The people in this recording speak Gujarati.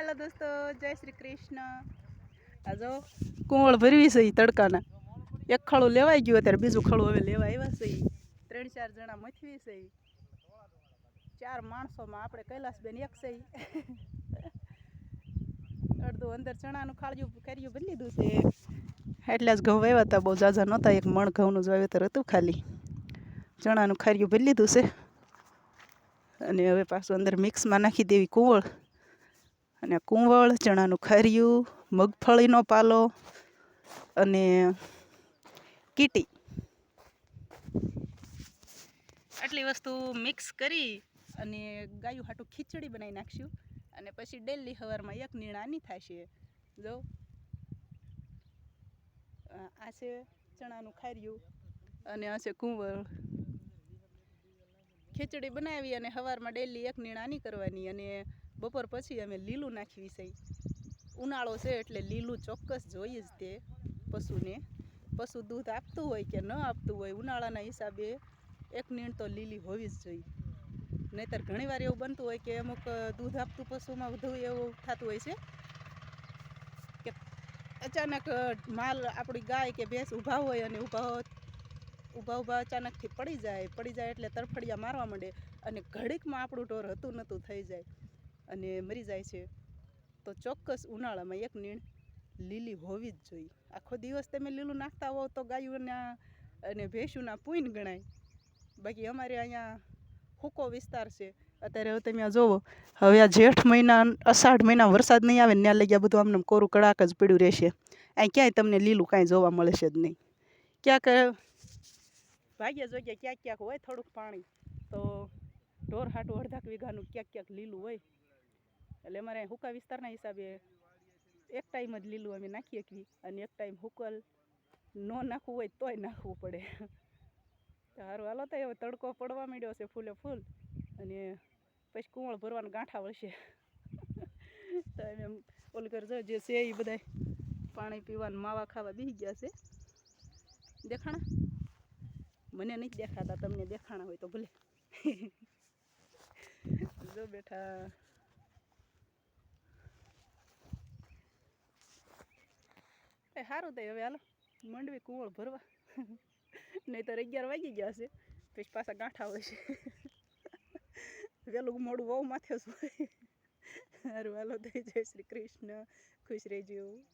હેલો દોસ્તો, જય શ્રી કૃષ્ણ. આ કુંવળ ભરવી છે તડકાના. એક ખળું લેવાઈ ગયું અત્યારે, બીજું ખળું હવે લેવા આવ્યા છે ત્રણ ચાર જણા મથવી છે ચાર માણસોમાં આપણે કૈલાસબેન એક છે. અડધું અંદર ચણાનું ખાળિયું કર્યું, બદલી દીધું છે એટલે જ ઘઉં વાવ્યા હતા, બહુ ઝાઝા નહોતા, એક મણ ઘઉંનું જ વાવેતર હતું ખાલી. ચણાનું ખાર્યું ભરી લીધું છે. અને હવે પાછું અંદર મિક્સમાં નાખી દેવી કુંવળ. અને કુંવળ, ચણાનું ખાર્યું, મગફળીનો પાલો અને કીટી. આટલી વસ્તુ મિક્સ કરી અને ગાયું હાટું ખીચડી બનાવી નાખશું અને પછી ડેલી સવારમાં એક નીણાની થશે. જો. આ છે ચણાનું ખાર્યું અને આ છે કુંવળ. ખીચડી બનાવી અને સવારમાં ડેલી એક નીણાની કરવાની અને બપોર પછી અમે લીલું નાખવી છે ઉનાળો છે એટલે લીલું ચોક્કસ જોઈએ જ તે પશુને. પશુ દૂધ આપતું હોય કે ન આપતું હોય, ઉનાળાના હિસાબે એક નીણ તો લીલી હોવી જ જોઈએ. નહીતર ઘણીવાર એવું બનતું હોય કે અમુક દૂધ આપતું પશુમાં વધુ એવું થતું હોય છે કે અચાનક માલ આપણી ગાય કે ભેંસ ઊભા હોય અને ઊભા ઊભા ઊભા અચાનકથી પડી જાય. પડી જાય એટલે તરફડિયા મારવા માંડે અને ઘડીકમાં આપણું ઢોર હતું નહોતું થઈ જાય. અને મરી જાય છે, તો ચોક્કસ ઉનાળામાં એક નીણ લીલી હોવી જ જોઈએ. આખો દિવસ તમે લીલું નાખતા હોવ તો ગાયોના અને ભેંસુના પૂન ગણાય. બાકી અમારે અહીંયા હૂકો વિસ્તાર છે. અત્યારે હવે તમે આ જોવો, હવે આ જેઠ મહિના, અષાઢ મહિના વરસાદ નહીં આવે ને ત્યાં લઈ ગયા બધું આમને આમ કોરું કડાક જ પડ્યું રહેશે. અહીં ક્યાંય તમને લીલું કાંઈ જોવા મળશે જ નહીં. ક્યાંક ભાગ્યા જગ્યાએ ક્યાંક ક્યાંક હોય થોડુંક પાણી, તો ઢોર હાટું અડધાક વીઘાનું ક્યાંક ક્યાંક લીલું હોય. એટલે અમારે હુકા વિસ્તારના હિસાબે એક ટાઈમ જ લીલું અમે નાખીએ શકીએ અને એક ટાઈમ હુકલ ન નાખવું હોય તોય નાખવું પડે. સારું હાલો તો હવે તડકો પડવા માંડ્યો છે ફૂલે ફૂલ અને પછી કુંવળ ભરવાનું ગાંઠા વળશે. તો એમ એમ ઓલું કરજો જે છે એ બધાય પાણી પીવાનું માવા ખાવા બેસી ગયા છે. દેખાણા? મને નથી દેખાતા, તમને દેખાણા હોય તો ભલે. જો બેઠા. એ સારું થાય. હવે હાલો, મંડવી કુંવળ ભરવા. નહીં તો અગિયાર વાગી ગયા છે. પછી પાછા ગાંઠા હોય છે. વહેલું મોડું બહુ માથે જ હોય. સારું હાલો થઈ જય શ્રી કૃષ્ણ. ખુશ રહેજો.